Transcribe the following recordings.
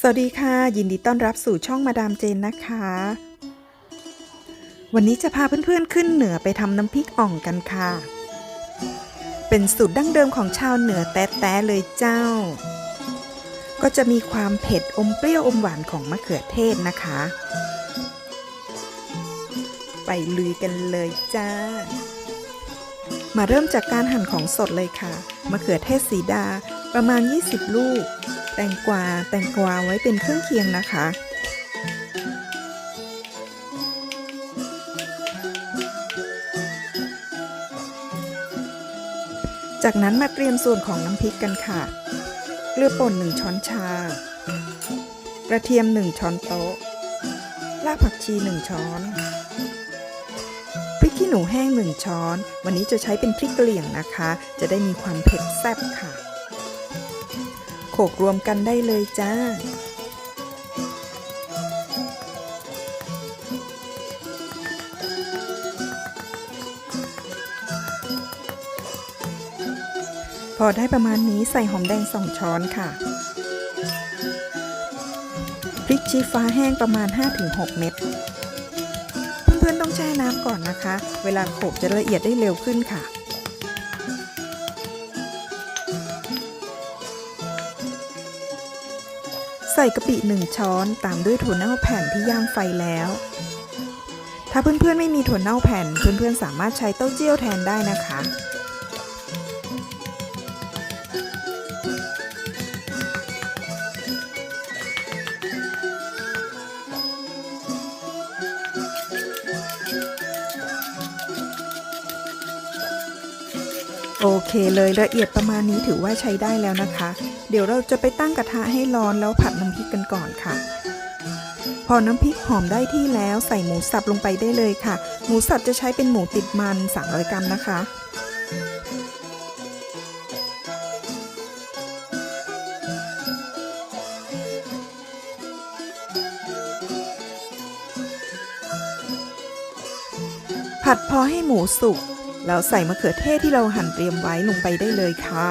สวัสดีค่ะ ยินดีต้อนรับสู่ช่องมาดามเจนนะคะ วันนี้จะพาเพื่อนๆขึ้นเหนือไปทำน้ำพริกอ่องกันค่ะ เป็นสูตรดั้งเดิมของชาวเหนือแต้ๆเลยเจ้า ก็จะมีความเผ็ดอมเปรี้ยวอมหวานของมะเขือเทศนะคะ ไปลุยกันเลยจ้า มาเริ่มจากการหั่นของสดเลยค่ะ มะเขือเทศสีดาประมาณ 20 ลูก แตงกวาแตงกวาไว้เป็นเครื่องเคียงนะคะ จากนั้นมาเตรียมส่วนของน้ำพริกกันค่ะ เกลือป่น 1 ช้อนชา กระเทียม 1 ช้อนโต๊ะ รากผักชี 1 ช้อนพริกขี้หนูแห้ง 1 ช้อน วันนี้จะใช้เป็นพริกกะเหรี่ยงนะคะ จะได้มีความเผ็ดแซ่บค่ะ ขลกรวมกันได้เลยจ้า พอได้ประมาณนี้ใส่หอมแดงสองช้อนค่ะ พริกชี้ฟ้าแห้งประมาณ 5-6 เม็ดเพื่อนๆต้องแช่น้ำก่อนนะคะ เวลาโขลกจะละเอียดได้เร็วขึ้นค่ะ ใส่กะปิหนึ่งช้อนตามด้วยถั่วเน่าแผ่นที่ย่างไฟแล้ว ถ้าเพื่อนๆไม่มีถั่วเน่าแผ่น เพื่อนๆสามารถใช้เต้าเจี้ยวแทนได้นะคะ โอเคเลยละเอียดประมาณนี้ถือว่าใช้ได้แล้วนะคะ เดี๋ยวเราจะไปตั้งกระทะให้ร้อนแล้วผัดน้ำพริกกันก่อนค่ะ พอน้ำพริกหอมได้ที่แล้วใส่หมูสับลงไปได้เลยค่ะ หมูสับจะใช้เป็นหมูติดมัน 300 กรัมนะคะผัดพอให้หมูสุก แล้วใส่มะเขือเทศที่เราหั่นเตรียมไว้ลงไปได้เลยค่ะ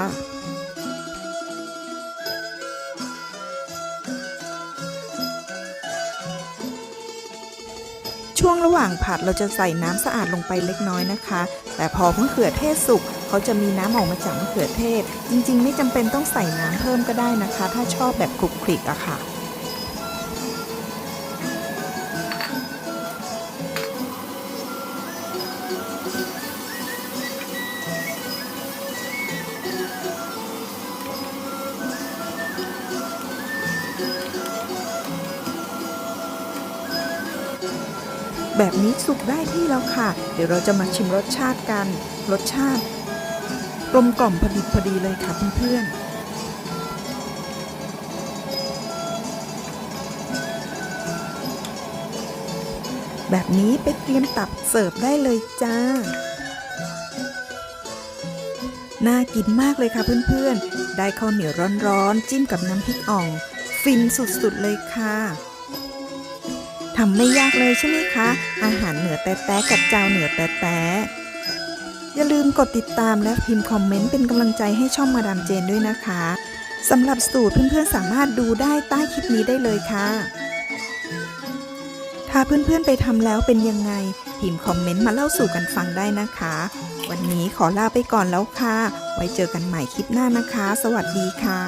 ช่วงระหว่างผัดเราจะใส่น้ำสะอาดลงไปเล็กน้อยนะคะ แต่พอมะเขือเทศสุกเขาจะมีน้ำออกมาจากมะเขือเทศ จริงๆ ไม่จำเป็นต้องใส่น้ำเพิ่มก็ได้นะคะ ถ้าชอบแบบคลุกคลิกอะค่ะ แบบนี้สุกได้ที่แล้วค่ะ เดี๋ยวเราจะมาชิมรสชาติกัน รสชาติกลมกล่อมพอดีพอดีเลยค่ะเพื่อนๆแบบนี้ไปเตรียมตับเสิร์ฟได้เลยจ้า น่ากินมากเลยค่ะเพื่อนๆ ได้ข้าวเหนียวร้อนๆ จิ้มกับน้ำพริกอ่อง ฟินสุดๆเลยค่ะ ทำไม่ยากเลยใช่ไหมคะ อาหารเหนือแต้ๆกับเจ้าเหนือแต้ๆอย่าลืมกดติดตามและพิมพ์คอมเมนต์เป็นกำลังใจให้ช่องมาดามเจนด้วยนะคะสำหรับสูตรเพื่อนๆสามารถดูได้ใต้คลิปนี้ได้เลยค่ะ ถ้าเพื่อนๆไปทำแล้วเป็นยังไง พิมพ์คอมเมนต์มาเล่าสู่กันฟังได้นะคะ วันนี้ขอลาไปก่อนแล้วค่ะ ไว้เจอกันใหม่คลิปหน้านะคะ สวัสดีค่ะ